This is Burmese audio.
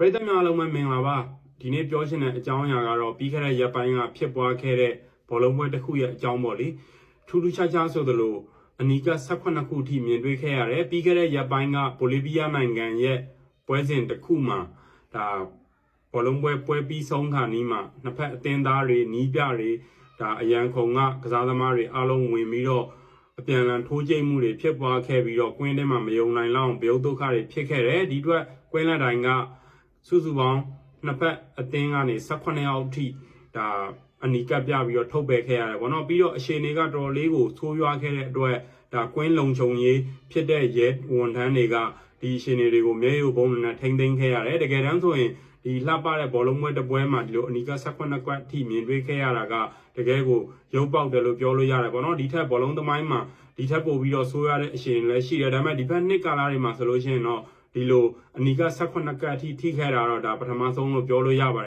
ပရိသတ်များအားလုံးပဲမင်္ဂလာပါဒီနေ့ပြောချင်တဲ့အကြောင်းအရာကတော့ပြီးခဲ့တဲ့ရက်ပိုင်းကဖြစ်ပွားခဲ့တဲ့ဘောလုံးပွဲတစ်ခုရဲ့အကြောင်းပေါ့လေထူးထူးခြားခြားဆိုသလိုအနီက18ခုထိမြင်တွေ့ခဲ့ရတယ်ပြီးခဲ့တဲ့ရက်ပိုင်းကဘိုလီးဗီးယားနိုင်ငံရဲ့ပွဲစဉ်တစ်ခုမှာဒါဘောလုံးပွဲပွဲပြီးဆုံးခါနီးမှာနှစ်ဖက်အသင်းသားတွေနီးပြတွေဒါအရန်ခုံကကစားသမားတွေအားလုံးဝင်ပြီးတော့အပြန်အလှန်ထိုးကျိတ်မှုတွေဖြစ်ပွားခဲ့ပြီးတော့ကွင်းထဲမှာမယုံနိုင်လောက်အောင်ဘယုတ်ဒုက္ခတွေဖြစ်ခဲ့တယ်ဒီအတွက်ကွင်းလက်တိုင်းက စုစုပေါင်းနှစ်ဖက်အသင်းကနေ18ယောက်အထိဒါအနီကပ်ပြပြီးတော့ထုတ်ပယ်ခဲ့ရတယ်ဗောနော်ပြီးတော့အရှင်တွေကတော်တော်လေးကိုဆိုးရွားခဲ့တဲ့အတွက်ဒါကွင်းလုံခြုံရေးဖြစ်တဲ့ရဲဝန်ထမ်းတွေကဒီအရှင်တွေကိုမျက်ရည်ဘုံနဲ့ထိမ့်သိမ်းခဲ့ရတယ်တကယ်တမ်းဆိုရင်ဒီလှပတဲ့ဘောလုံးပွဲတစ်ပွဲမှာဒီလိုအနီက18ကွက်အထိမြင်တွေ့ခဲ့ရတာကတကယ်ကိုရုပ်ပေါက်တယ်လို့ပြောလို့ရတယ်ဗောနော်ဒီထက်ဘောလုံးသမိုင်းမှာဒီထက်ပိုပြီးတော့ဆိုးရတဲ့အရှင်လည်းရှိတယ်ဒါပေမဲ့ဒီဘက်နှစ်ကာလတွေမှာဆိုလို့ရှိရင်တော့ ဒီလိုအနီက18ကတ်အထိထိခဲ့တာတော့ဒါပထမဆုံးလို့ပြောလို့ရပါတယ်